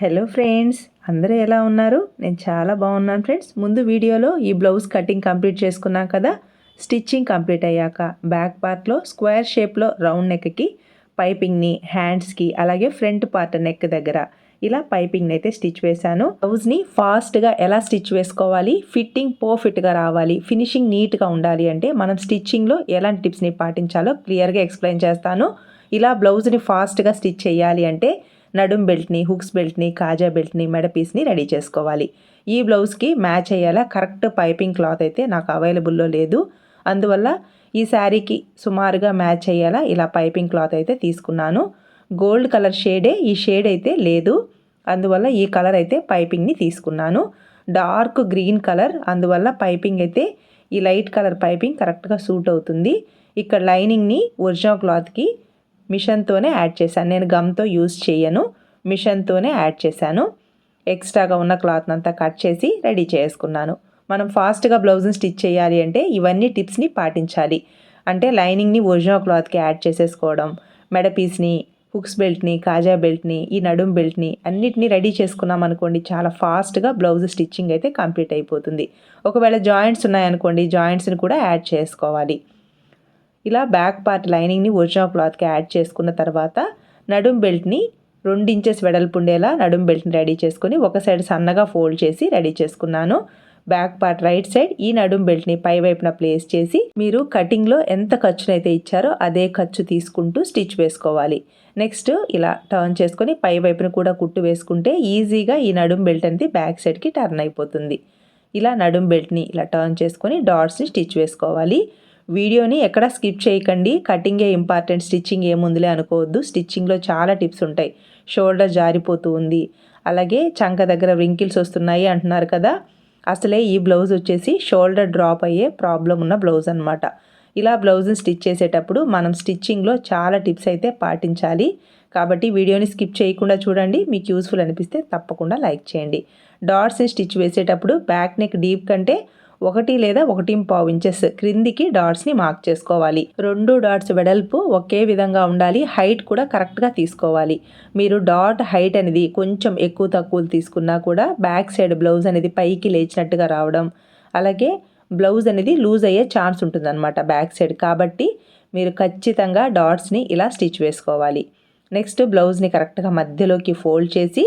Hello friends అందరూ ఎలా ఉన్నారు? నేను చాలా బాగున్నాను ఫ్రెండ్స్ ముందు వీడియోలో ఈ బ్లౌజ్ కటింగ్ కంప్లీట్ చేసుకున్నాం కదా? స్టిచ్చింగ్ కంప్లీట్ అయ్యాక బ్యాక్ పార్ట్లో స్క్వేర్ షేప్లో రౌండ్ నెక్కి పైపింగ్ని హ్యాండ్స్కి అలాగే ఫ్రంట్ పార్ట్ నెక్ దగ్గర ఇలా పైపింగ్ అయితే స్టిచ్ వేశాను. బ్లౌజ్ని ఫాస్ట్గా ఎలా స్టిచ్ వేసుకోవాలి? ఫిట్టింగ్ పర్ఫెక్ట్గా రావాలి. ఫినిషింగ్ నీట్గా ఉండాలి అంటే మనం స్టిచ్చింగ్లో ఎలాంటి టిప్స్ని పాటించాలో క్లియర్గా ఎక్స్ప్లెయిన్ చేస్తాను. ఇలా బ్లౌజ్ని ఫాస్ట్గా స్టిచ్ చేయాలి అంటే నడుం బెల్ట్ని హుక్స్ బెల్ట్ని కాజా బెల్ట్ని మెడ పీస్ని రెడీ చేసుకోవాలి. ఈ బ్లౌజ్కి మ్యాచ్ అయ్యేలా కరెక్ట్ పైపింగ్ క్లాత్ అయితే నాకు అవైలబుల్లో లేదు. అందువల్ల ఈ శారీకి సుమారుగా మ్యాచ్ అయ్యేలా ఇలా పైపింగ్ క్లాత్ అయితే తీసుకున్నాను. గోల్డ్ కలర్ షేడే ఈ షేడ్ అయితే లేదు. అందువల్ల ఈ కలర్ అయితే పైపింగ్ని తీసుకున్నాను. డార్క్ గ్రీన్ కలర్ అందువల్ల పైపింగ్ అయితే ఈ లైట్ కలర్ పైపింగ్ కరెక్ట్గా సూట్ అవుతుంది. ఇక్కడ లైనింగ్ని ఒరిజినల్ క్లాత్కి మిషన్తోనే యాడ్ చేశాను. నేను గమ్తో యూజ్ చేయను. మిషన్తోనే యాడ్ చేశాను. ఎక్స్ట్రాగా ఉన్న క్లాత్ అంతా కట్ చేసి రెడీ చేసుకున్నాను. మనం ఫాస్ట్గా బ్లౌజ్ని స్టిచ్ చేయాలి అంటే ఇవన్నీ టిప్స్ని పాటించాలి. అంటే లైనింగ్ని ఒరిజినల్ క్లాత్కి యాడ్ చేసేసుకోవడం మెడ పీస్ని హుక్స్ బెల్ట్ని కాజా బెల్ట్ని ఈ నడుం బెల్ట్ని అన్నిటినీ రెడీ చేసుకున్నాం అనుకోండి చాలా ఫాస్ట్గా బ్లౌజ్ స్టిచ్చింగ్ అయితే కంప్లీట్ అయిపోతుంది. ఒకవేళ జాయింట్స్ ఉన్నాయనుకోండి జాయింట్స్ని కూడా యాడ్ చేసుకోవాలి. ఇలా బ్యాక్ పార్ట్ లైనింగ్ని ఒరిజినల్ క్లాత్కి యాడ్ చేసుకున్న తర్వాత నడుం బెల్ట్ని రెండు ఇంచెస్ వెడల్పు ఉండేలా నడుం బెల్ట్ని రెడీ చేసుకొని ఒక సైడ్ సన్నగా ఫోల్డ్ చేసి రెడీ చేసుకున్నాను. బ్యాక్ పార్ట్ రైట్ సైడ్ ఈ నడుం బెల్ట్ని పై వైపున ప్లేస్ చేసి మీరు కటింగ్లో ఎంత ఖర్చునైతే ఇచ్చారో అదే ఖర్చు తీసుకుంటూ స్టిచ్ వేసుకోవాలి. నెక్స్ట్ ఇలా టర్న్ చేసుకొని పై వైపున కూడా కుట్టు వేసుకుంటే ఈజీగా ఈ నడుం బెల్ట్ అనేది బ్యాక్ సైడ్కి టర్న్ అయిపోతుంది. ఇలా నడుం బెల్ట్ని ఇలా టర్న్ చేసుకొని డాట్స్ని స్టిచ్ వేసుకోవాలి. వీడియోని ఎక్కడ స్కిప్ చేయకండి. కటింగే ఇంపార్టెంట్ స్టిచ్చింగ్ ఏముందిలే అనుకోవద్దు. స్టిచ్చింగ్లో చాలా టిప్స్ ఉంటాయి. షోల్డర్ జారిపోతూ ఉంది. అలాగే చంక దగ్గర రింకిల్స్ వస్తున్నాయి అంటున్నారు కదా. అసలే ఈ బ్లౌజ్ వచ్చేసి షోల్డర్ డ్రాప్ అయ్యే ప్రాబ్లం ఉన్న బ్లౌజ్ అనమాట ఇలా బ్లౌజ్ని స్టిచ్ చేసేటప్పుడు మనం స్టిచ్చింగ్లో చాలా టిప్స్ అయితే పాటించాలి. కాబట్టి వీడియోని స్కిప్ చేయకుండా చూడండి. మీకు యూస్ఫుల్ అనిపిస్తే తప్పకుండా లైక్ చేయండి. డాట్స్ని స్టిచ్ వేసేటప్పుడు బ్యాక్ నెక్ డీప్ కంటే ఒకటి లేదా ఒకటి పావు ఇంచెస్ క్రిందికి డాట్స్ని మార్క్ చేసుకోవాలి. రెండు డాట్స్ వెడల్పు ఒకే విధంగా ఉండాలి. హైట్ కూడా కరెక్ట్గా తీసుకోవాలి. మీరు డాట్ హైట్ అనేది కొంచెం ఎక్కువ తక్కువ తీసుకున్నా కూడా బ్యాక్ సైడ్ బ్లౌజ్ అనేది పైకి లేచినట్టుగా రావడం. అలాగే బ్లౌజ్ అనేది లూజ్ అయ్యే ఛాన్స్ ఉంటుందన్నమాట బ్యాక్ సైడ్ కాబట్టి మీరు ఖచ్చితంగా డాట్స్ని ఇలా స్టిచ్ వేసుకోవాలి. నెక్స్ట్ బ్లౌజ్ని కరెక్ట్గా మధ్యలోకి ఫోల్డ్ చేసి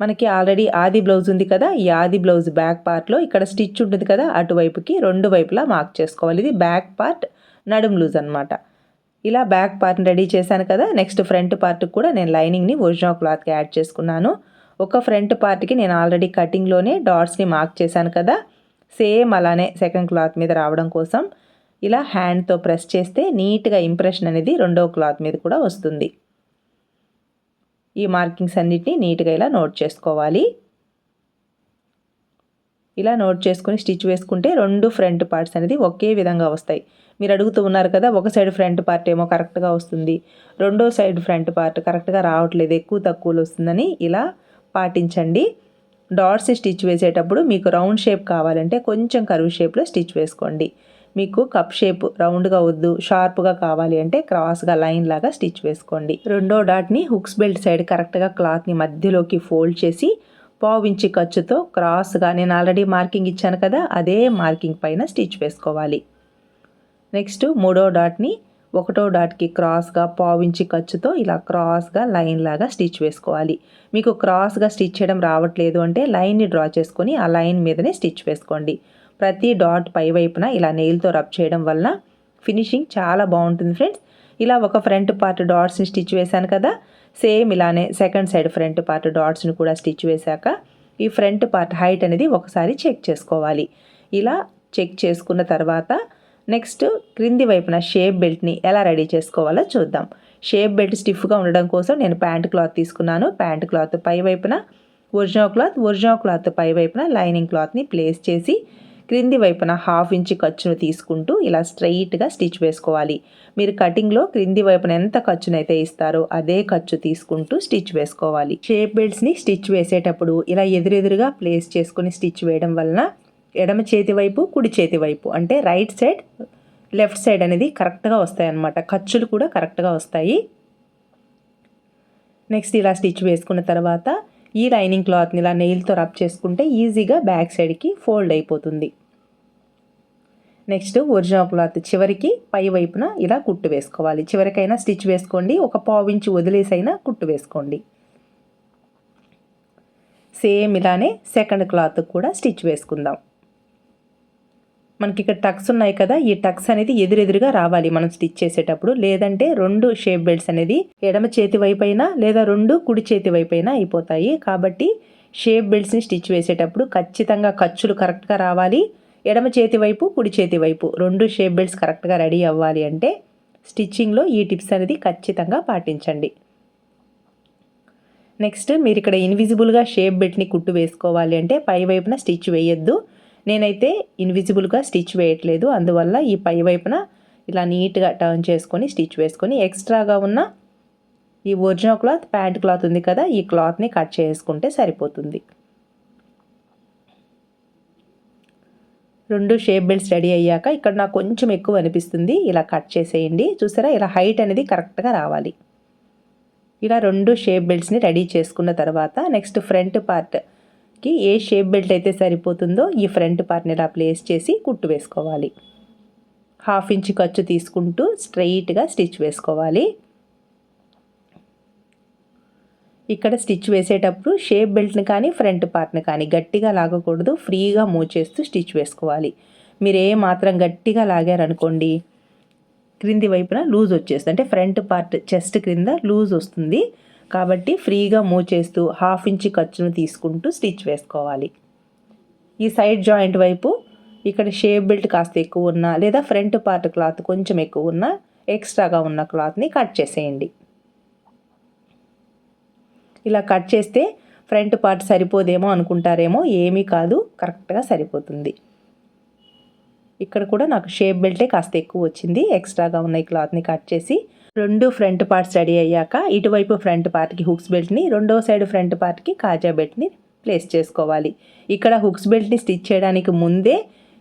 మనకి ఆల్రెడీ ఆది బ్లౌజ్ ఉంది కదా ఈ ఆది బ్లౌజ్ బ్యాక్ పార్ట్లో ఇక్కడ స్టిచ్ ఉంటుంది కదా అటువైపుకి రెండు వైపులా మార్క్ చేసుకోవాలి. ఇది బ్యాక్ పార్ట్ నడుం లూజ్ అనమాట ఇలా బ్యాక్ పార్ట్ని రెడీ చేశాను కదా నెక్స్ట్ ఫ్రంట్ పార్ట్కి కూడా నేను లైనింగ్ని ఒరిజినల్ క్లాత్కి యాడ్ చేసుకున్నాను. ఒక ఫ్రంట్ పార్ట్కి నేను ఆల్రెడీ కటింగ్లోనే డాట్స్ని మార్క్ చేశాను కదా సేమ్ అలానే సెకండ్ క్లాత్ మీద రావడం కోసం. ఇలా హ్యాండ్తో ప్రెస్ చేస్తే నీట్గా ఇంప్రెషన్ అనేది రెండో క్లాత్ మీద కూడా వస్తుంది. ఈ మార్కింగ్స్ అన్నిటిని నీట్గా ఇలా నోట్ చేసుకోవాలి. ఇలా నోట్ చేసుకుని స్టిచ్ వేసుకుంటే రెండు ఫ్రంట్ పార్ట్స్ అనేది ఒకే విధంగా వస్తాయి. మీరు అడుగుతూ ఉన్నారు కదా ఒక సైడ్ ఫ్రంట్ పార్ట్ ఏమో కరెక్ట్గా వస్తుంది రెండో సైడ్ ఫ్రంట్ పార్ట్ కరెక్ట్గా రావట్లేదు ఎక్కువ తక్కువలు వస్తుందని ఇలా పాటించండి. డాట్స్ స్టిచ్ వేసేటప్పుడు మీకు రౌండ్ షేప్ కావాలంటే కొంచెం కరువు షేప్లో స్టిచ్ వేసుకోండి. మీకు కప్ షేప్ రౌండ్గా వద్దు షార్ప్గా కావాలి అంటే క్రాస్గా లైన్ లాగా స్టిచ్ వేసుకోండి. రెండో డాట్ని హుక్స్ బెల్ట్ సైడ్ కరెక్ట్గా క్లాత్ని మధ్యలోకి ఫోల్డ్ చేసి పావించి ఖర్చుతో క్రాస్గా నేను ఆల్రెడీ మార్కింగ్ ఇచ్చాను కదా అదే మార్కింగ్ పైన స్టిచ్ వేసుకోవాలి. నెక్స్ట్ మూడో డాట్ని ఒకటో డాట్కి క్రాస్గా పావించి ఖర్చుతో ఇలా క్రాస్గా లైన్ లాగా స్టిచ్ వేసుకోవాలి. మీకు క్రాస్గా స్టిచ్ చేయడం రావట్లేదు అంటే లైన్ని డ్రా చేసుకొని ఆ లైన్ మీదనే స్టిచ్ వేసుకోండి. ప్రతి డాట్ పై వైపున ఇలా నెయిల్తో రబ్ చేయడం వలన ఫినిషింగ్ చాలా బాగుంటుంది ఫ్రెండ్స్ ఇలా ఒక ఫ్రంట్ పార్ట్ డాట్స్ని స్టిచ్ వేశాను కదా. సేమ్ ఇలానే సెకండ్ సైడ్ ఫ్రంట్ పార్ట్ డాట్స్ని కూడా స్టిచ్ వేశాక ఈ ఫ్రంట్ పార్ట్ హైట్ అనేది ఒకసారి చెక్ చేసుకోవాలి. ఇలా చెక్ చేసుకున్న తర్వాత నెక్స్ట్ క్రింది వైపున షేప్ బెల్ట్ని ఎలా రెడీ చేసుకోవాలో చూద్దాం. షేప్ బెల్ట్ స్టిఫ్గా ఉండడం కోసం నేను ప్యాంట్ క్లాత్ తీసుకున్నాను. ప్యాంట్ క్లాత్ పై వైపున ఒరిజినల్ క్లాత్ ఒరిజినల్ క్లాత్ పై వైపున లైనింగ్ క్లాత్ని ప్లేస్ చేసి క్రింది వైపున హాఫ్ ఇంచ్ ఖర్చును తీసుకుంటూ ఇలా స్ట్రైట్గా స్టిచ్ వేసుకోవాలి. మీరు కటింగ్లో క్రింది వైపున ఎంత ఖర్చునైతే ఇస్తారో అదే ఖర్చు తీసుకుంటూ స్టిచ్ వేసుకోవాలి. షేప్ బెల్ట్స్ని స్టిచ్ వేసేటప్పుడు ఇలా ఎదురెదురుగా ప్లేస్ చేసుకుని స్టిచ్ వేయడం వలన ఎడమ చేతి వైపు కుడి చేతి వైపు అంటే రైట్ సైడ్ లెఫ్ట్ సైడ్ అనేది కరెక్ట్గా వస్తాయి అన్నమాట ఖర్చులు కూడా కరెక్ట్గా వస్తాయి. నెక్స్ట్ ఇలా స్టిచ్ వేసుకున్న తర్వాత ఈ లైనింగ్ క్లాత్ని ఇలా నెయిల్తో రబ్ చేసుకుంటే ఈజీగా బ్యాక్ సైడ్కి ఫోల్డ్ అయిపోతుంది. నెక్స్ట్ ఒరిజినల్ క్లాత్ చివరికి పై వైపున ఇలా కుట్టు వేసుకోవాలి. చివరికైనా స్టిచ్ వేసుకోండి. ఒక పావు వదిలేసైనా కుట్టు వేసుకోండి. సేమ్ ఇలానే సెకండ్ క్లాత్ కూడా స్టిచ్ వేసుకుందాం. మనకి ఇక్కడ టక్స్ ఉన్నాయి కదా. ఈ టక్స్ అనేది ఎదురెదురుగా రావాలి మనం స్టిచ్ చేసేటప్పుడు. లేదంటే రెండు షేప్ బెల్ట్స్ అనేది ఎడమ చేతి వైపు అయినా లేదా రెండు కుడి చేతి వైపు అయినా అయిపోతాయి. కాబట్టి షేప్ బెల్ట్స్ని స్టిచ్ వేసేటప్పుడు ఖచ్చితంగా ఖర్చులు కరెక్ట్గా రావాలి. ఎడమ చేతి వైపు కుడి చేతి వైపు రెండు షేప్ బెల్ట్స్ కరెక్ట్గా రెడీ అవ్వాలి అంటే స్టిచ్చింగ్లో ఈ టిప్స్ అనేది ఖచ్చితంగా పాటించండి. నెక్స్ట్ మీరు ఇక్కడ ఇన్విజిబుల్గా షేప్ బెల్ట్ని కుట్టు వేసుకోవాలి అంటే పై వైపున స్టిచ్ వేయొద్దు. నేనైతే ఇన్విజిబుల్గా స్టిచ్ వేయట్లేదు. అందువల్ల ఈ పై వైపున ఇలా నీట్గా టర్న్ చేసుకొని స్టిచ్ వేసుకొని ఎక్స్ట్రాగా ఉన్న ఈ ఒరిజినల్ క్లాత్ ప్యాంట్ క్లాత్ ఉంది కదా ఈ క్లాత్ని కట్ చేసుకుంటే సరిపోతుంది. రెండు షేప్ బెల్ట్స్ రెడీ అయ్యాక ఇక్కడ నాకు కొంచెం ఎక్కువ అనిపిస్తుంది. ఇలా కట్ చేసేయండి. చూసారా? ఇలా హైట్ అనేది కరెక్ట్గా రావాలి. ఇలా రెండు షేప్ బెల్ట్స్ని రెడీ చేసుకున్న తర్వాత నెక్స్ట్ ఫ్రంట్ పార్ట్కి ఏ షేప్ బెల్ట్ అయితే సరిపోతుందో ఈ ఫ్రంట్ పార్ట్ని ఇలా ప్లేస్ చేసి కుట్టు వేసుకోవాలి. హాఫ్ ఇంచ్ ఖర్చు తీసుకుంటూ స్ట్రైట్గా స్టిచ్ వేసుకోవాలి. ఇక్కడ స్టిచ్ వేసేటప్పుడు షేప్ బెల్ట్ని కానీ ఫ్రంట్ పార్ట్ని కానీ గట్టిగా లాగకూడదు ఫ్రీగా మూవ్ చేస్తూ స్టిచ్ వేసుకోవాలి. మీరు ఏ మాత్రం గట్టిగా లాగారనుకోండి క్రింది వైపున లూజ్ వచ్చేస్తుంది. అంటే ఫ్రంట్ పార్ట్ చెస్ట్ క్రింద లూజ్ వస్తుంది. కాబట్టి ఫ్రీగా మూవ్ చేస్తూ హాఫ్ ఇంచ్ ఖర్చును తీసుకుంటూ స్టిచ్ వేసుకోవాలి. ఈ సైడ్ జాయింట్ వైపు ఇక్కడ షేప్ బెల్ట్ కాస్త ఎక్కువ ఉన్నా లేదా ఫ్రంట్ పార్ట్ క్లాత్ కొంచెం ఎక్కువ ఉన్నా ఎక్స్ట్రాగా ఉన్న క్లాత్ని కట్ చేసేయండి. ఇలా కట్ చేస్తే ఫ్రంట్ పార్ట్ సరిపోదేమో అనుకుంటారేమో ఏమీ కాదు కరెక్ట్గా సరిపోతుంది. ఇక్కడ కూడా నాకు షేప్ బెల్టే కాస్త ఎక్కువ వచ్చింది. ఎక్స్ట్రాగా ఉన్న ఈ క్లాత్ని కట్ చేసి రెండు ఫ్రంట్ పార్ట్స్ రెడీ అయ్యాక ఇటువైపు ఫ్రంట్ పార్ట్కి హుక్స్ బెల్ట్ని రెండో సైడ్ ఫ్రంట్ పార్ట్కి కాజా బెల్ట్ని ప్లేస్ చేసుకోవాలి. ఇక్కడ హుక్స్ బెల్ట్ని స్టిచ్ చేయడానికి ముందే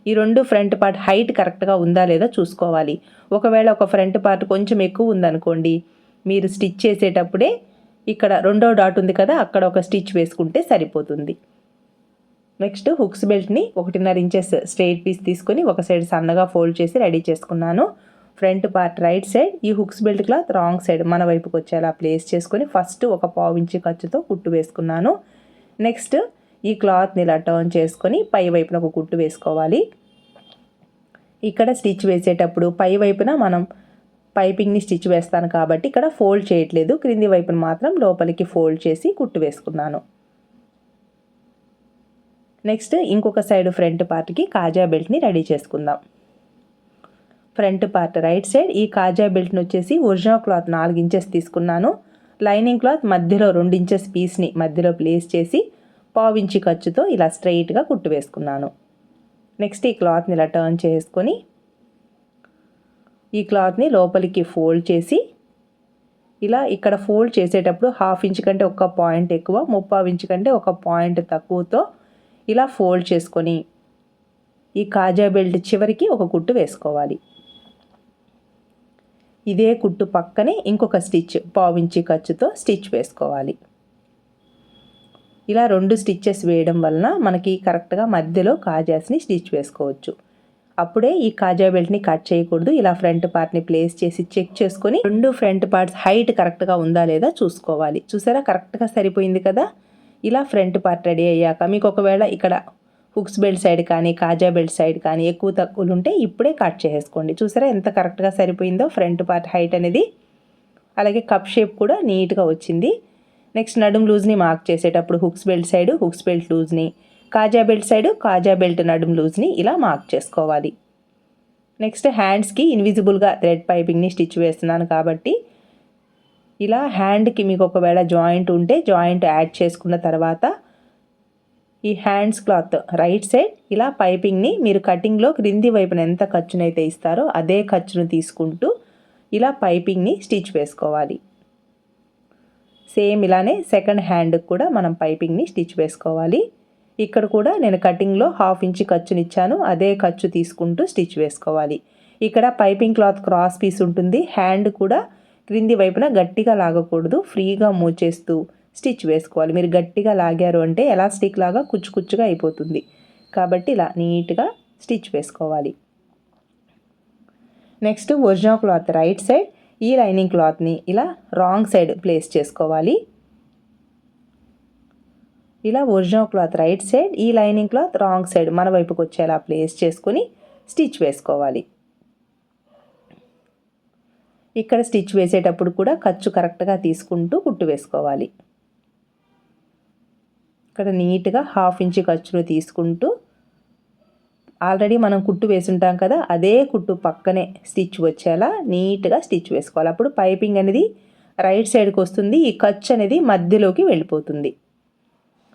ఈ రెండు ఫ్రంట్ పార్ట్ హైట్ కరెక్ట్గా ఉందా లేదా చూసుకోవాలి. ఒకవేళ ఒక ఫ్రంట్ పార్ట్ కొంచెం ఎక్కువ ఉందనుకోండి మీరు స్టిచ్ చేసేటప్పుడే ఇక్కడ రెండో డాట్ ఉంది కదా అక్కడ ఒక స్టిచ్ వేసుకుంటే సరిపోతుంది. నెక్స్ట్ హుక్స్ బెల్ట్ని ఒకటిన్నర ఇంచెస్ స్ట్రెయిట్ పీస్ తీసుకొని ఒక సైడ్ సన్నగా ఫోల్డ్ చేసి రెడీ చేసుకున్నాను. ఫ్రంట్ పార్ట్ రైట్ సైడ్ ఈ hooks belt cloth wrong side మన వైపుకి వచ్చేలా ప్లేస్ చేసుకొని ఫస్ట్ ఒక పావు ఇంచు ఖర్చుతో కుట్టు వేసుకున్నాను. నెక్స్ట్ ఈ క్లాత్ని ఇలా టర్న్ చేసుకొని పై వైపున ఒక కుట్టు వేసుకోవాలి. ఇక్కడ స్టిచ్ వేసేటప్పుడు పై వైపున మనం పైపింగ్ని స్టిచ్ వేస్తాను కాబట్టి ఇక్కడ ఫోల్డ్ చేయట్లేదు. క్రింది వైపును మాత్రం లోపలికి ఫోల్డ్ చేసి కుట్టు వేసుకున్నాను. నెక్స్ట్ ఇంకొక సైడ్ ఫ్రంట్ పార్ట్కి కాజా బెల్ట్ని రెడీ చేసుకుందాం. ఫ్రంట్ పార్ట్ రైట్ సైడ్ ఈ కాజా బెల్ట్ని వచ్చేసి ఒరిజినల్ క్లాత్ నాలుగు ఇంచెస్ తీసుకున్నాను. లైనింగ్ క్లాత్ మధ్యలో రెండు ఇంచెస్ పీస్ని మధ్యలో ప్లేస్ చేసి పావించి ఖర్చుతో ఇలా స్ట్రైట్గా కుట్టు వేసుకున్నాను. నెక్స్ట్ ఈ క్లాత్ని ఇలా టర్న్ చేసుకొని ఈ క్లాత్ని లోపలికి ఫోల్డ్ చేసి ఇలా ఇక్కడ ఫోల్డ్ చేసేటప్పుడు హాఫ్ ఇంచ్ కంటే ఒక పాయింట్ ఎక్కువ ముప్పావు ఇంచ్ కంటే ఒక పాయింట్ తక్కువతో ఇలా ఫోల్డ్ చేసుకొని ఈ కాజా బెల్ట్ చివరికి ఒక కుట్టు వేసుకోవాలి. ఇదే కుట్టు పక్కనే ఇంకొక స్టిచ్ పావించి ఖర్చుతో స్టిచ్ వేసుకోవాలి. ఇలా రెండు స్టిచ్చెస్ వేయడం వలన మనకి కరెక్ట్గా మధ్యలో కాజాస్ని స్టిచ్ వేసుకోవచ్చు. అప్పుడే ఈ కాజా బెల్ట్ని కట్ చేయకూడదు. ఇలా ఫ్రంట్ పార్ట్ని ప్లేస్ చేసి చెక్ చేసుకొని రెండు ఫ్రంట్ పార్ట్స్ హైట్ కరెక్ట్గా ఉందా లేదా చూసుకోవాలి. చూసారా? కరెక్ట్గా సరిపోయింది కదా? ఇలా ఫ్రంట్ పార్ట్ రెడీ అయ్యాక మీకు ఒకవేళ ఇక్కడ హుక్స్ బెల్ట్ సైడ్ కానీ కాజా బెల్ట్ సైడ్ కానీ ఎక్కువ తక్కువలు ఉంటే ఇప్పుడే కట్ చేసుకోండి చూసారా? ఎంత కరెక్ట్గా సరిపోయిందో ఫ్రంట్ పార్ట్ హైట్ అనేది. అలాగే కప్ షేప్ కూడా నీట్గా వచ్చింది. నెక్స్ట్ నడుం లూజ్ని మార్క్ చేసేటప్పుడు hooks belt side hooks belt లూజ్ని కాజా బెల్ట్ సైడ్ కాజా బెల్ట్ నడుం లూజ్ని ఇలా మార్క్ చేసుకోవాలి. నెక్స్ట్ హ్యాండ్స్కి ఇన్విజిబుల్గా థ్రెడ్ పైపింగ్ని స్టిచ్ వేస్తున్నాను కాబట్టి ఇలా హ్యాండ్కి మీకు ఒకవేళ జాయింట్ ఉంటే జాయింట్ యాడ్ చేసుకున్న తర్వాత ఈ హ్యాండ్స్ క్లాత్ రైట్ సైడ్ ఇలా పైపింగ్ని మీరు కటింగ్లో క్రింది వైపున ఎంత ఖర్చునైతే ఇస్తారో అదే ఖర్చును తీసుకుంటూ ఇలా పైపింగ్ని స్టిచ్ వేసుకోవాలి. సేమ్ ఇలానే సెకండ్ హ్యాండ్కి కూడా మనం పైపింగ్ని స్టిచ్ వేసుకోవాలి. ఇక్కడ కూడా నేను కటింగ్లో హాఫ్ ఇంచ్ ఖర్చునిచ్చాను అదే ఖర్చు తీసుకుంటూ స్టిచ్ వేసుకోవాలి. ఇక్కడ పైపింగ్ క్లాత్ క్రాస్ పీస్ ఉంటుంది. హ్యాండ్ కూడా క్రింది వైపున గట్టిగా లాగకూడదు. ఫ్రీగా మూవ్ చేస్తూ స్టిచ్ వేసుకోవాలి. మీరు గట్టిగా లాగారు అంటే ఎలాస్టిక్ లాగా కుచ్చు కుచ్చుగా అయిపోతుంది. కాబట్టి ఇలా నీట్గా స్టిచ్ వేసుకోవాలి. Next original cloth right side ఈ లైనింగ్ క్లాత్ని ఇలా రాంగ్ సైడ్ ప్లేస్ చేసుకోవాలి. ఇలా ఒరిజినల్ క్లాత్ రైట్ సైడ్ ఈ లైనింగ్ క్లాత్ రాంగ్ సైడ్ మన వైపుకి వచ్చేలా ప్లేస్ చేసుకొని స్టిచ్ వేసుకోవాలి. ఇక్కడ స్టిచ్ వేసేటప్పుడు కూడా ఖర్చు కరెక్ట్గా తీసుకుంటూ కుట్టు వేసుకోవాలి. ఇక్కడ నీట్గా హాఫ్ ఇంచ్ ఖర్చును తీసుకుంటూ ఆల్రెడీ మనం కుట్టు వేసుంటాం కదా అదే కుట్టు పక్కనే స్టిచ్ వచ్చేలా నీట్గా స్టిచ్ వేసుకోవాలి. అప్పుడు పైపింగ్ అనేది రైట్ సైడ్కి వస్తుంది ఈ ఖర్చు అనేది మధ్యలోకి వెళ్ళిపోతుంది.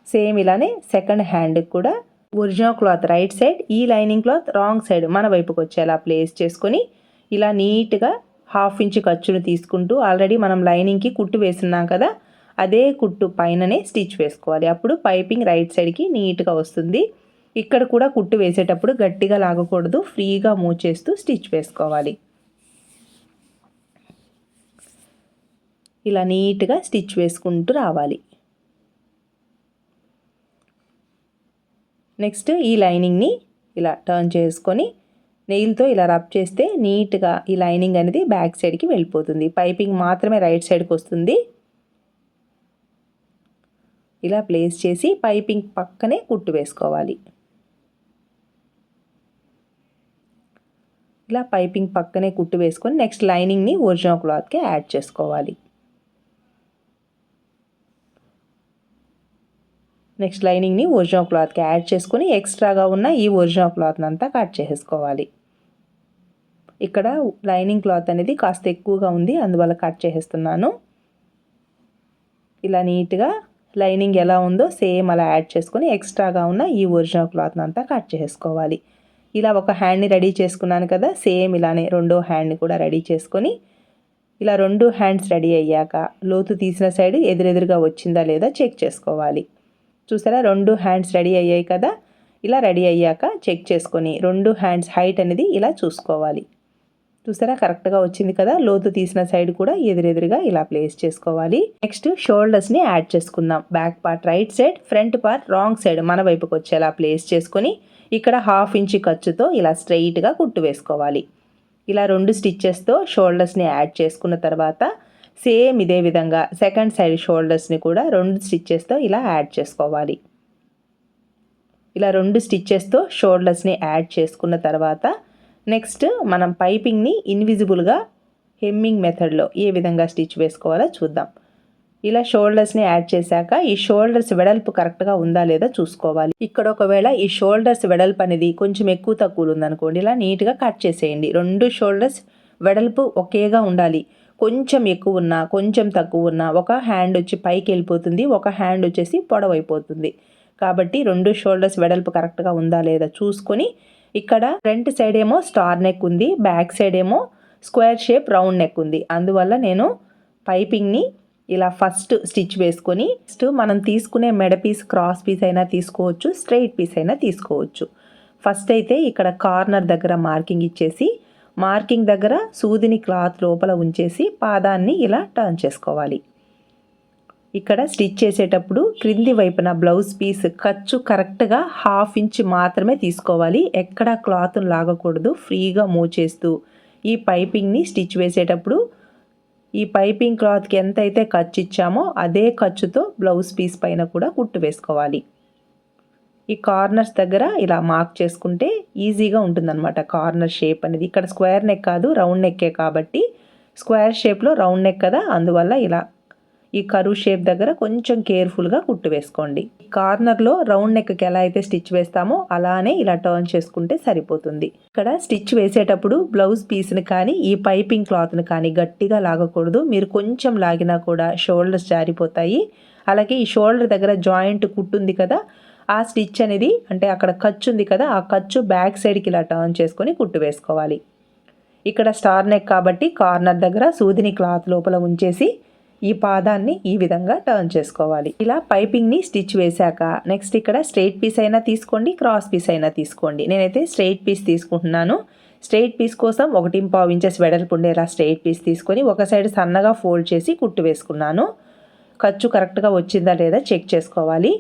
సేమ్ ఇలానే సెకండ్ హ్యాండ్కి కూడా ఒరిజినల్ క్లాత్ రైట్ సైడ్ ఈ లైనింగ్ క్లాత్ రాంగ్ సైడ్ మన వైపుకి వచ్చేలా ప్లేస్ చేసుకొని ఇలా నీట్గా హాఫ్ ఇంచ్ ఖర్చును తీసుకుంటూ ఆల్రెడీ మనం లైనింగ్కి కుట్టు వేసున్నాం కదా అదే కుట్టు పైననే స్టిచ్ వేసుకోవాలి. అప్పుడు పైపింగ్ రైట్ సైడ్కి నీట్గా వస్తుంది. ఇక్కడ కూడా కుట్టు వేసేటప్పుడు గట్టిగా లాగకూడదు ఫ్రీగా మూవ్ చేస్తూ స్టిచ్ వేసుకోవాలి. ఇలా నీట్గా స్టిచ్ వేసుకుంటూ రావాలి. నెక్స్ట్ ఈ లైనింగ్ని ఇలా టర్న్ చేసుకొని నెయిల్తో ఇలా రబ్ చేస్తే నీట్గా ఈ లైనింగ్ అనేది బ్యాక్ సైడ్కి వెళ్ళిపోతుంది. పైపింగ్ మాత్రమే రైట్ సైడ్కి వస్తుంది. ఇలా ప్లేస్ చేసి పైపింగ్ పక్కనే కుట్టు వేసుకోవాలి. ఇలా పైపింగ్ పక్కనే కుట్టు వేసుకొని నెక్స్ట్ లైనింగ్ని ఒరిజినల్ క్లాత్కి యాడ్ చేసుకోవాలి. నెక్స్ట్ లైనింగ్ని ఒరిజినల్ క్లాత్కి యాడ్ చేసుకొని ఎక్స్ట్రాగా ఉన్న ఈ ఒరిజినల్ క్లాత్ని అంతా కట్ చేసేసుకోవాలి. ఇక్కడ లైనింగ్ క్లాత్ అనేది కాస్త ఎక్కువగా ఉంది అందువల్ల కట్ చేసేస్తున్నాను. ఇలా నీట్గా లైనింగ్ ఎలా ఉందో సేమ్ అలా యాడ్ చేసుకొని ఎక్స్ట్రాగా ఉన్న ఈ ఒరిజినల్ క్లాత్ని అంతా కట్ చేసుకోవాలి ఇలా ఒక హ్యాండ్ని రెడీ చేసుకున్నాను కదా సేమ్ ఇలానే రెండో హ్యాండ్ని కూడా రెడీ చేసుకొని ఇలా రెండు హ్యాండ్స్ రెడీ అయ్యాక లోతు తీసిన సైడ్ ఎదురెదురుగా వచ్చిందా లేదా చెక్ చేసుకోవాలి. చూసారా? రెండు హ్యాండ్స్ రెడీ అయ్యాయి కదా? ఇలా రెడీ అయ్యాక చెక్ చేసుకొని రెండు హ్యాండ్స్ హైట్ అనేది ఇలా చూసుకోవాలి. చూసారా? కరెక్ట్గా వచ్చింది కదా? లోతు తీసిన సైడ్ కూడా ఎదురెదురుగా ఇలా ప్లేస్ చేసుకోవాలి. నెక్స్ట్ షోల్డర్స్ని యాడ్ చేసుకుందాం. Back part right side front part wrong side మన వైపుకి వచ్చేలా ప్లేస్ చేసుకొని ఇక్కడ హాఫ్ ఇంచ్ ఖర్చుతో ఇలా స్ట్రైట్గా కుట్టు వేసుకోవాలి. ఇలా రెండు స్టిచ్చెస్తో షోల్డర్స్ని యాడ్ చేసుకున్న తర్వాత సేమ్ ఇదే విధంగా సెకండ్ సైడ్ షోల్డర్స్ని కూడా రెండు స్టిచ్చెస్తో ఇలా యాడ్ చేసుకోవాలి. ఇలా రెండు స్టిచ్చెస్తో షోల్డర్స్ని యాడ్ చేసుకున్న తర్వాత నెక్స్ట్ మనం పైపింగ్ని ఇన్విజిబుల్గా హెమ్మింగ్ మెథడ్లో ఏ విధంగా స్టిచ్ వేసుకోవాలో చూద్దాం. ఇలా షోల్డర్స్ని యాడ్ చేశాక ఈ షోల్డర్స్ వెడల్పు కరెక్ట్గా ఉందా లేదా చూసుకోవాలి. ఇక్కడ ఒకవేళ ఈ షోల్డర్స్ వెడల్పు అనేది కొంచెం ఎక్కువ తక్కువ ఉందనుకోండి ఇలా నీట్గా కట్ చేసేయండి. రెండు షోల్డర్స్ వెడల్పు ఒకేగా ఉండాలి. కొంచెం ఎక్కువ ఉన్నా కొంచెం తక్కువ ఉన్నా ఒక హ్యాండ్ వచ్చి పైకి వెళ్ళిపోతుంది ఒక హ్యాండ్ వచ్చేసి పొడవైపోతుంది. కాబట్టి రెండు షోల్డర్స్ వెడల్పు కరెక్ట్గా ఉందా లేదా చూసుకొని ఇక్కడ ఫ్రంట్ సైడ్ ఏమో స్టార్ నెక్ ఉంది బ్యాక్ సైడ్ ఏమో స్క్వేర్ షేప్ రౌండ్ నెక్ ఉంది. అందువల్ల నేను పైపింగ్ని ఇలా ఫస్ట్ స్టిచ్ వేసుకొని ఫస్ట్ మనం తీసుకునే మెడ పీస్ క్రాస్ పీస్ అయినా తీసుకోవచ్చు స్ట్రైట్ పీస్ అయినా తీసుకోవచ్చు. ఫస్ట్ అయితే ఇక్కడ కార్నర్ దగ్గర మార్కింగ్ ఇచ్చేసి మార్కింగ్ దగ్గర సూదిని క్లాత్ లోపల ఉంచేసి పాదాన్ని ఇలా టర్న్ చేసుకోవాలి. ఇక్కడ స్టిచ్ చేసేటప్పుడు క్రింది వైపున బ్లౌజ్ పీస్ ఖర్చు కరెక్ట్గా హాఫ్ ఇంచ్ మాత్రమే తీసుకోవాలి. ఎక్కడ క్లాత్ లాగకూడదు. ఫ్రీగా మూవ్ చేస్తూ ఈ పైపింగ్ని స్టిచ్ వేసేటప్పుడు ఈ పైపింగ్ క్లాత్కి ఎంత అయితే ఖర్చు ఇచ్చామో అదే ఖర్చుతో బ్లౌజ్ పీస్ పైన కూడా కుట్టు వేసుకోవాలి. ఈ కార్నర్స్ దగ్గర ఇలా మార్క్ చేసుకుంటే ఈజీగా ఉంటుందన్నమాట కార్నర్ షేప్ అనేది. ఇక్కడ స్క్వేర్ నెక్ కాదు రౌండ్ నెక్కే కాబట్టి స్క్వేర్ షేప్లో రౌండ్ నెక్ కదా అందువల్ల ఇలా ఈ కరువు షేప్ దగ్గర కొంచెం కేర్ఫుల్గా కుట్టు వేసుకోండి. కార్నర్లో రౌండ్ నెక్కి ఎలా అయితే స్టిచ్ వేస్తామో అలానే ఇలా టర్న్ చేసుకుంటే సరిపోతుంది. ఇక్కడ స్టిచ్ వేసేటప్పుడు బ్లౌజ్ పీస్ని కానీ ఈ పైపింగ్ క్లాత్ని కానీ గట్టిగా లాగకూడదు. మీరు కొంచెం లాగినా కూడా షోల్డర్స్ జారిపోతాయి. అలాగే ఈ షోల్డర్ దగ్గర జాయింట్ కుట్టుంది కదా ఆ స్టిచ్ అనేది అంటే అక్కడ ఖర్చు ఉంది కదా ఆ ఖర్చు బ్యాక్ సైడ్కి ఇలా టర్న్ చేసుకొని కుట్టు వేసుకోవాలి. ఇక్కడ స్టార్ నెక్ కాబట్టి కార్నర్ దగ్గర సూదిని క్లాత్ లోపల ఉంచేసి ఈ పాదాన్ని ఈ విధంగా టర్న్ చేసుకోవాలి. ఇలా పైపింగ్ని స్టిచ్ వేశాక నెక్స్ట్ ఇక్కడ స్ట్రైట్ పీస్ అయినా తీసుకోండి క్రాస్ పీస్ అయినా తీసుకోండి. నేనైతే స్ట్రైట్ పీస్ తీసుకుంటున్నాను. స్ట్రైట్ పీస్ కోసం ఒకటి పావు ఇంచెస్ వెడల్పు ఉండేలా స్ట్రైట్ పీస్ తీసుకొని ఒక సైడ్ సన్నగా ఫోల్డ్ చేసి కుట్టు వేసుకున్నాను. ఖర్చు కరెక్ట్గా వచ్చిందా లేదా చెక్ చేసుకోవాలి.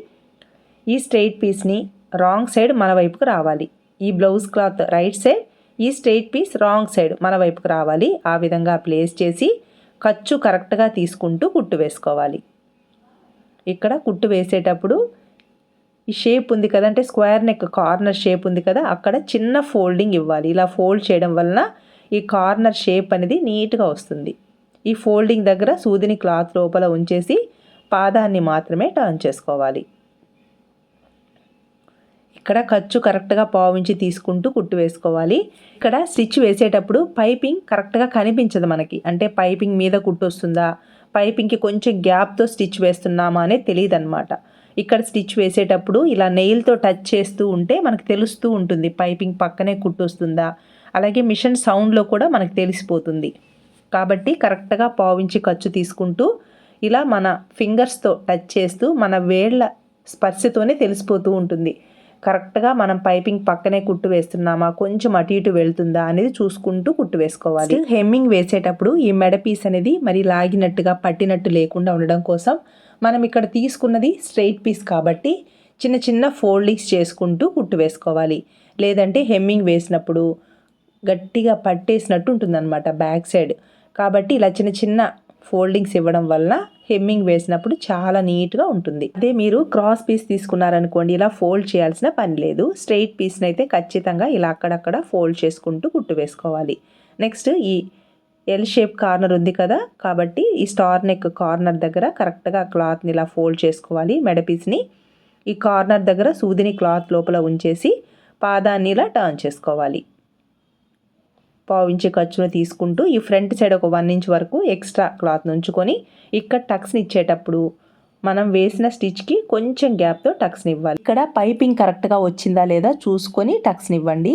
ఈ స్ట్రెయిట్ పీస్ని రాంగ్ సైడ్ మన వైపుకు రావాలి. ఈ బ్లౌజ్ క్లాత్ రైట్ సైడ్ ఈ స్ట్రెయిట్ పీస్ రాంగ్ సైడ్ మన వైపుకు రావాలి. ఆ విధంగా ప్లేస్ చేసి ఖర్చు కరెక్ట్గా తీసుకుంటూ కుట్టు వేసుకోవాలి. ఇక్కడ కుట్టు వేసేటప్పుడు ఈ షేప్ ఉంది కదా అంటే స్క్వేర్ నెక్ కార్నర్ షేప్ ఉంది కదా అక్కడ చిన్న ఫోల్డింగ్ ఇవ్వాలి. ఇలా ఫోల్డ్ చేయడం వలన ఈ కార్నర్ షేప్ అనేది నీట్గా వస్తుంది. ఈ ఫోల్డింగ్ దగ్గర సూదిని క్లాత్ లోపల ఉంచేసి పాదాన్ని మాత్రమే టర్న్ చేసుకోవాలి. ఇక్కడ ఖర్చు కరెక్ట్గా పావించి తీసుకుంటూ కుట్టు వేసుకోవాలి. ఇక్కడ స్టిచ్ వేసేటప్పుడు పైపింగ్ కరెక్ట్గా కనిపించదు మనకి. అంటే పైపింగ్ మీద కుట్టు వస్తుందా? పైపింగ్కి కొంచెం గ్యాప్తో స్టిచ్ వేస్తున్నామా అనేది తెలియదు అనమాట ఇక్కడ స్టిచ్ వేసేటప్పుడు ఇలా నెయిల్తో టచ్ చేస్తూ ఉంటే మనకు తెలుస్తూ ఉంటుంది పైపింగ్ పక్కనే కుట్టు వస్తుందా? అలాగే మిషన్ సౌండ్లో కూడా మనకు తెలిసిపోతుంది. కాబట్టి కరెక్ట్గా పావించి ఖర్చు తీసుకుంటూ ఇలా మన ఫింగర్స్తో టచ్ చేస్తూ మన వేళ్ళ స్పర్శతోనే తెలిసిపోతూ ఉంటుంది. కరెక్ట్గా మనం పైపింగ్ పక్కనే కుట్టు వేస్తున్నామా? కొంచెం అటు ఇటు వెళ్తుందా? అనేది చూసుకుంటూ కుట్టు వేసుకోవాలి. హెమ్మింగ్ వేసేటప్పుడు ఈ మెడ పీస్ అనేది మరి లాగినట్టుగా పట్టినట్టు లేకుండా ఉండడం కోసం మనం ఇక్కడ తీసుకున్నది స్ట్రెయిట్ పీస్ కాబట్టి చిన్న చిన్న ఫోల్డింగ్స్ చేసుకుంటూ కుట్టు వేసుకోవాలి. లేదంటే హెమ్మింగ్ వేసినప్పుడు గట్టిగా పట్టేసినట్టు ఉంటుందన్నమాట బ్యాక్ సైడ్. కాబట్టి ఇలా చిన్న చిన్న ఫోల్డింగ్స్ ఇవ్వడం వల్ల హెమ్మింగ్ వేసినప్పుడు చాలా నీట్గా ఉంటుంది. అదే మీరు క్రాస్ పీస్ తీసుకున్నారనుకోండి ఇలా ఫోల్డ్ చేయాల్సిన పని లేదు. స్ట్రెయిట్ పీస్ని అయితే ఖచ్చితంగా ఇలా అక్కడక్కడ ఫోల్డ్ చేసుకుంటూ కుట్టు వేసుకోవాలి. నెక్స్ట్ ఈ ఎల్ షేప్ కార్నర్ ఉంది కదా కాబట్టి ఈ స్టార్ నెక్ కార్నర్ దగ్గర కరెక్ట్గా క్లాత్ని ఇలా ఫోల్డ్ చేసుకోవాలి. మెడపీస్ని ఈ కార్నర్ దగ్గర సూదిని క్లాత్ లోపల ఉంచేసి పాదాన్ని ఇలా టర్న్ చేసుకోవాలి. పావు ఇంచు ఖర్చును తీసుకుంటూ ఈ ఫ్రంట్ సైడ్ ఒక వన్ ఇంచ్ వరకు ఎక్స్ట్రా క్లాత్ ఉంచుకొని ఇక్కడ టక్స్ని ఇచ్చేటప్పుడు మనం వేసిన స్టిచ్కి కొంచెం గ్యాప్తో టక్స్ని ఇవ్వాలి. ఇక్కడ పైపింగ్ కరెక్ట్గా వచ్చిందా లేదా చూసుకొని టక్స్ని ఇవ్వండి.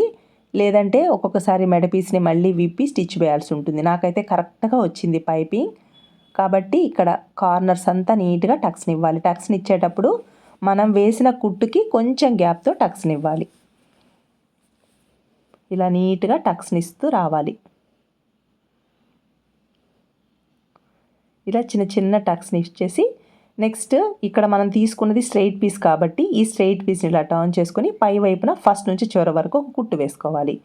లేదంటే ఒక్కొక్కసారి మెడపీస్ని మళ్ళీ విప్పి స్టిచ్ వేయాల్సి ఉంటుంది. నాకైతే కరెక్ట్గా వచ్చింది పైపింగ్. కాబట్టి ఇక్కడ కార్నర్స్ అంతా నీట్గా టక్స్ని ఇవ్వాలి. టక్స్ని ఇచ్చేటప్పుడు మనం వేసిన కుట్టుకి కొంచెం గ్యాప్తో టక్స్ని ఇవ్వాలి. ఇలా నీట్గా టక్స్ని ఇస్తూ రావాలి. ఇలా చిన్న చిన్న టక్స్ని ఇచ్చేసి నెక్స్ట్ ఇక్కడ మనం తీసుకున్నది స్ట్రైట్ పీస్ కాబట్టి ఈ స్ట్రైట్ పీస్ని ఇలా టర్న్ చేసుకొని పై వైపున ఫస్ట్ నుంచి చివరి వరకు కుట్టు వేసుకోవాలి.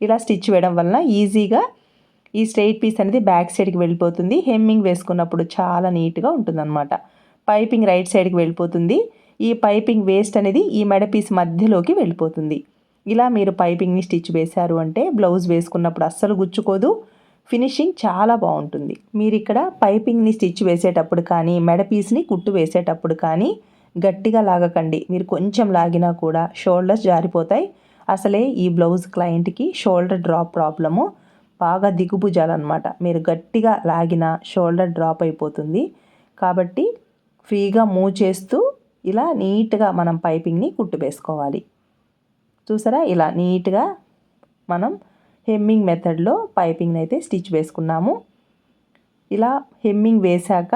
ఇలా స్టిచ్ వేయడం వలన ఈజీగా ఈ స్ట్రైట్ పీస్ అనేది బ్యాక్ సైడ్కి వెళ్ళిపోతుంది. హెమ్మింగ్ వేసుకున్నప్పుడు చాలా నీట్గా ఉంటుందన్నమాట. పైపింగ్ రైట్ సైడ్కి వెళ్ళిపోతుంది. ఈ పైపింగ్ వేస్ట్ అనేది ఈ మెడ పీస్ మధ్యలోకి వెళ్ళిపోతుంది. ఇలా మీరు పైపింగ్ని స్టిచ్ వేశారు అంటే బ్లౌజ్ వేసుకున్నప్పుడు అస్సలు గుచ్చుకోదు. ఫినిషింగ్ చాలా బాగుంటుంది. మీరు ఇక్కడ పైపింగ్ని స్టిచ్ వేసేటప్పుడు కానీ మెడ పీస్ని కుట్టు వేసేటప్పుడు కానీ గట్టిగా లాగకండి. మీరు కొంచెం లాగినా కూడా షోల్డర్స్ జారిపోతాయి. అసలే ఈ బ్లౌజ్ క్లయింట్కి షోల్డర్ డ్రాప్ ప్రాబ్లము బాగా దిగుభుజాలన్నమాట మీరు గట్టిగా లాగిన షోల్డర్ డ్రాప్ అయిపోతుంది. కాబట్టి ఫ్రీగా మూవ్ చేస్తూ ఇలా నీట్గా మనం పైపింగ్ని కుట్టు వేసుకోవాలి. చూసారా? ఇలా నీట్గా మనం హెమ్మింగ్ మెథడ్లో పైపింగ్ని అయితే స్టిచ్ వేసుకున్నాము. ఇలా హెమ్మింగ్ వేశాక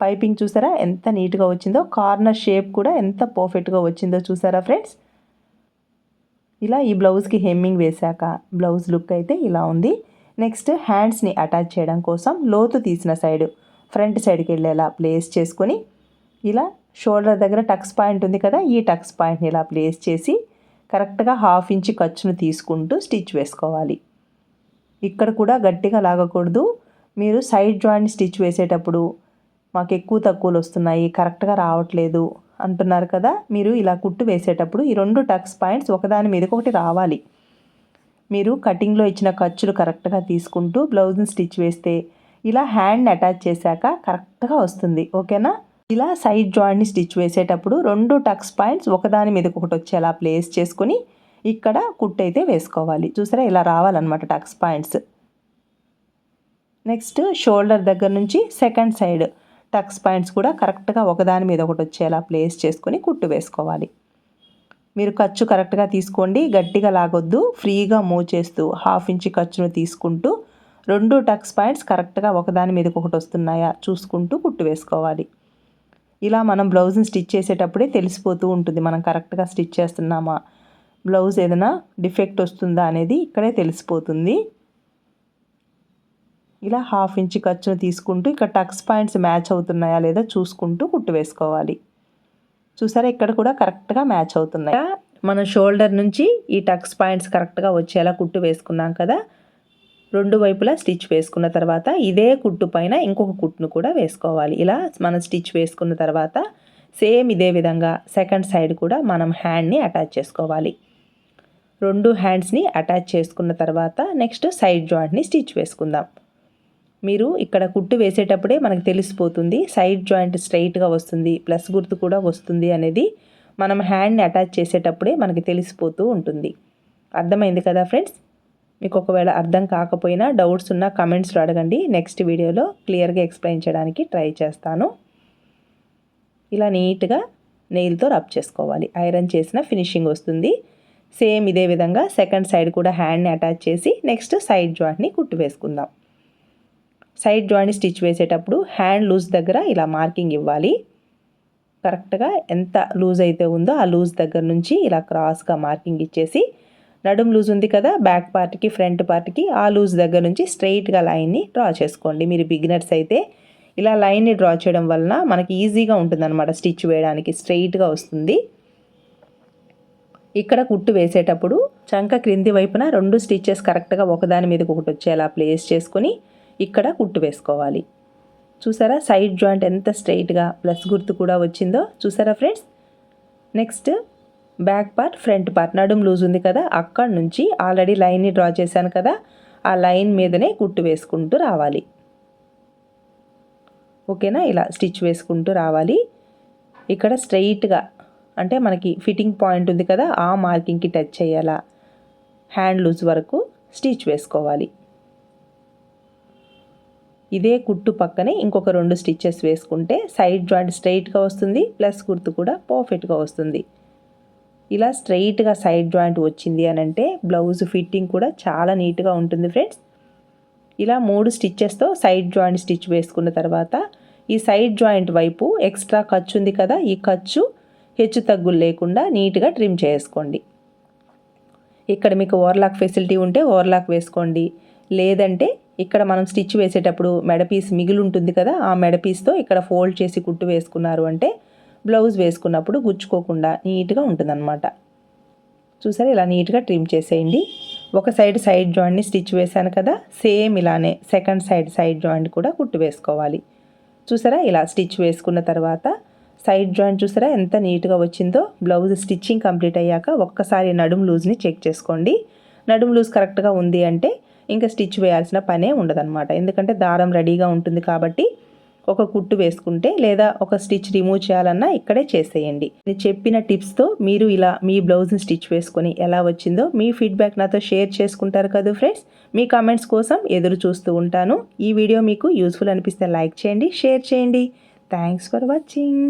పైపింగ్ చూసారా? ఎంత నీట్గా వచ్చిందో కార్నర్ షేప్ కూడా ఎంత పర్ఫెక్ట్గా వచ్చిందో చూసారా ఫ్రెండ్స్? ఇలా ఈ బ్లౌజ్కి హెమ్మింగ్ వేశాక బ్లౌజ్ లుక్ అయితే ఇలా ఉంది. నెక్స్ట్ హ్యాండ్స్ని అటాచ్ చేయడం కోసం లోతు తీసిన సైడ్ ఫ్రంట్ సైడ్కి వెళ్ళేలా ప్లేస్ చేసుకొని ఇలా షోల్డర్ దగ్గర టక్స్ పాయింట్ ఉంది కదా ఈ టక్స్ పాయింట్ని ఇలా ప్లేస్ చేసి కరెక్ట్గా హాఫ్ ఇంచ్ ఖర్చును తీసుకుంటూ స్టిచ్ వేసుకోవాలి. ఇక్కడ కూడా గట్టిగా లాగకూడదు. మీరు సైడ్ జాయింట్ స్టిచ్ వేసేటప్పుడు మాకు ఎక్కువ తక్కువలు వస్తున్నాయి కరెక్ట్గా రావట్లేదు అంటున్నారు కదా మీరు ఇలా కుట్టు వేసేటప్పుడు ఈ రెండు టక్స్ పాయింట్స్ ఒకదాని మీదకి ఒకటి రావాలి. మీరు కటింగ్లో ఇచ్చిన ఖర్చులు కరెక్ట్గా తీసుకుంటూ బ్లౌజ్ని స్టిచ్ వేస్తే ఇలా హ్యాండ్ని అటాచ్ చేశాక కరెక్ట్గా వస్తుంది. ఓకేనా? ఇలా సైడ్ జాయింట్ని స్టిచ్ వేసేటప్పుడు రెండు టక్స్ పాయింట్స్ ఒకదాని మీదకి ఒకటి వచ్చేలా ప్లేస్ చేసుకొని ఇక్కడ కుట్టు అయితే వేసుకోవాలి. చూసారా? ఇలా రావాలన్నమాట టక్స్ పాయింట్స్ నెక్స్ట్ షోల్డర్ దగ్గర నుంచి సెకండ్ సైడ్ టక్స్ పాయింట్స్ కూడా కరెక్ట్గా ఒకదాని మీద ఒకటి వచ్చేలా ప్లేస్ చేసుకొని కుట్టు వేసుకోవాలి. మీరు ఖర్చు కరెక్ట్గా తీసుకోండి. గట్టిగా లాగొద్దు. ఫ్రీగా మూవ్ చేస్తూ హాఫ్ ఇంచ్ ఖర్చును తీసుకుంటూ రెండు టక్స్ పాయింట్స్ కరెక్ట్గా ఒకదాని మీదకి ఒకటి వస్తున్నాయా? చూసుకుంటూ కుట్టు వేసుకోవాలి. ఇలా మనం బ్లౌజ్ని స్టిచ్ చేసేటప్పుడే తెలిసిపోతూ ఉంటుంది మనం కరెక్ట్గా స్టిచ్ చేస్తున్నామా? బ్లౌజ్ ఏదైనా డిఫెక్ట్ వస్తుందా అనేది ఇక్కడే తెలిసిపోతుంది. ఇలా హాఫ్ ఇంచ్ ఖర్చును తీసుకుంటూ ఇక్కడ టక్స్ పాయింట్స్ మ్యాచ్ అవుతున్నాయా లేదా చూసుకుంటూ కుట్టు వేసుకోవాలి. చూసారా ఇక్కడ కూడా కరెక్ట్గా మ్యాచ్ అవుతున్నాయి. మన షోల్డర్ నుంచి ఈ టక్స్ పాయింట్స్ కరెక్ట్గా వచ్చేలా కుట్టు వేసుకున్నాం కదా? రెండు వైపులా స్టిచ్ వేసుకున్న తర్వాత ఇదే కుట్టు పైన ఇంకొక కుట్టును కూడా వేసుకోవాలి. ఇలా మనం స్టిచ్ వేసుకున్న తర్వాత సేమ్ ఇదే విధంగా సెకండ్ సైడ్ కూడా మనం హ్యాండ్ని అటాచ్ చేసుకోవాలి. రెండు హ్యాండ్స్ని అటాచ్ చేసుకున్న తర్వాత నెక్స్ట్ సైడ్ జాయింట్ని స్టిచ్ వేసుకుందాం. మీరు ఇక్కడ కుట్టు వేసేటప్పుడే మనకు తెలిసిపోతుంది సైడ్ జాయింట్ స్ట్రైట్గా వస్తుంది ప్లస్ గుర్తు కూడా వస్తుంది అనేది మనం హ్యాండ్ని అటాచ్ చేసేటప్పుడే మనకి తెలిసిపోతూ ఉంటుంది. అర్థమైంది కదా ఫ్రెండ్స్? మీకు ఒకవేళ అర్థం కాకపోయినా డౌట్స్ ఉన్న కమెంట్స్లో అడగండి. నెక్స్ట్ వీడియోలో క్లియర్గా ఎక్స్ప్లెయిన్ చేయడానికి ట్రై చేస్తాను. ఇలా నీట్గా నెయిల్తో రబ్ చేసుకోవాలి. ఐరన్ చేసిన ఫినిషింగ్ వస్తుంది. సేమ్ ఇదే విధంగా సెకండ్ సైడ్ కూడా హ్యాండ్ని అటాచ్ చేసి నెక్స్ట్ సైడ్ జాయింట్ని కుట్టు వేసుకుందాం. సైడ్ జాయింట్ స్టిచ్ వేసేటప్పుడు హ్యాండ్ లూజ్ దగ్గర ఇలా మార్కింగ్ ఇవ్వాలి. కరెక్ట్గా ఎంత లూజ్ అయితే ఉందో ఆ లూజ్ దగ్గర నుంచి ఇలా క్రాస్గా మార్కింగ్ ఇచ్చేసి నడుం లూజ్ ఉంది కదా బ్యాక్ పార్ట్కి ఫ్రంట్ పార్ట్కి ఆ లూజ్ దగ్గర నుంచి స్ట్రైట్గా లైన్ని డ్రా చేసుకోండి. మీరు బిగినర్స్ అయితే ఇలా లైన్ని డ్రా చేయడం వలన మనకి ఈజీగా ఉంటుందన్నమాట స్టిచ్ వేయడానికి స్ట్రైట్గా వస్తుంది. ఇక్కడ కుట్టు వేసేటప్పుడు చంక క్రింది వైపున రెండు స్టిచ్చెస్ కరెక్ట్గా ఒకదాని మీదకి ఒకటి వచ్చేలా ప్లేస్ చేసుకొని ఇక్కడ కుట్టు వేసుకోవాలి. చూసారా సైడ్ జాయింట్ ఎంత స్ట్రైట్గా ప్లస్ గుర్తు కూడా వచ్చిందో? చూసారా friends next back part front part. నడుము లూజ్ ఉంది కదా అక్కడ నుంచి ఆల్రెడీ లైన్ని డ్రా చేశాను కదా ఆ లైన్ మీదనే కుట్టు వేసుకుంటూ రావాలి. ఓకేనా? ఇలా స్టిచ్ వేసుకుంటూ రావాలి. ఇక్కడ స్ట్రైట్గా అంటే మనకి ఫిట్టింగ్ పాయింట్ ఉంది కదా ఆ మార్కింగ్కి టచ్ చేయాలా? హ్యాండ్ లూజ్ వరకు స్టిచ్ వేసుకోవాలి. ఇదే కుట్టు పక్కనే ఇంకొక రెండు స్టిచ్చెస్ వేసుకుంటే సైడ్ జాయింట్ స్ట్రైట్గా వస్తుంది ప్లస్ కుర్తు కూడా పర్ఫెక్ట్గా వస్తుంది. ఇలా స్ట్రైట్గా సైడ్ జాయింట్ వచ్చింది అని అంటే బ్లౌజ్ ఫిట్టింగ్ కూడా చాలా నీట్గా ఉంటుంది ఫ్రెండ్స్. ఇలా మూడు స్టిచ్చెస్తో సైడ్ జాయింట్ స్టిచ్ వేసుకున్న తర్వాత ఈ సైడ్ జాయింట్ వైపు ఎక్స్ట్రా ఖర్చు ఉంది కదా ఈ ఖర్చు హెచ్చు తగ్గులు లేకుండా నీట్గా ట్రిమ్ చేసుకోండి. ఇక్కడ మీకు ఓవర్లాక్ ఫెసిలిటీ ఉంటే ఓవర్లాక్ వేసుకోండి. లేదంటే ఇక్కడ మనం స్టిచ్ వేసేటప్పుడు మెడపీస్ మిగిలి ఉంటుంది కదా ఆ మెడపీస్తో ఇక్కడ ఫోల్డ్ చేసి కుట్టు వేసుకున్నారు అంటే బ్లౌజ్ వేసుకున్నప్పుడు గుచ్చుకోకుండా నీట్గా ఉంటుందన్నమాట. చూసారా? ఇలా నీట్గా ట్రిమ్ చేసేయండి. ఒక సైడ్ సైడ్ జాయింట్ని స్టిచ్ వేశాను కదా? సేమ్ ఇలానే సెకండ్ సైడ్ సైడ్ జాయింట్ కూడా కుట్టు వేసుకోవాలి. చూసారా? ఇలా స్టిచ్ వేసుకున్న తర్వాత సైడ్ జాయింట్ చూసారా? ఎంత నీట్గా వచ్చిందో? బ్లౌజ్ స్టిచ్చింగ్ కంప్లీట్ అయ్యాక ఒక్కసారి నడుము లూజ్ని చెక్ చేసుకోండి. నడుము లూజ్ కరెక్ట్గా ఉంది అంటే ఇంకా స్టిచ్ వేయాల్సిన పనే ఉండదన్నమాట. ఎందుకంటే దారం రెడీగా ఉంటుంది కాబట్టి ఒక కుట్టు వేసుకుంటే లేదా ఒక స్టిచ్ రిమూవ్ చేయాలన్నా ఇక్కడే చేసేయండి. నేను చెప్పిన టిప్స్తో మీరు ఇలా మీ బ్లౌజ్ని స్టిచ్ వేసుకొని ఎలా వచ్చిందో మీ ఫీడ్బ్యాక్ నాతో షేర్ చేసుకుంటారు కదా ఫ్రెండ్స్? మీ కామెంట్స్ కోసం ఎదురు చూస్తూ ఉంటాను. ఈ వీడియో మీకు యూస్ఫుల్ అనిపిస్తే లైక్ చేయండి షేర్ చేయండి. Thanks for watching.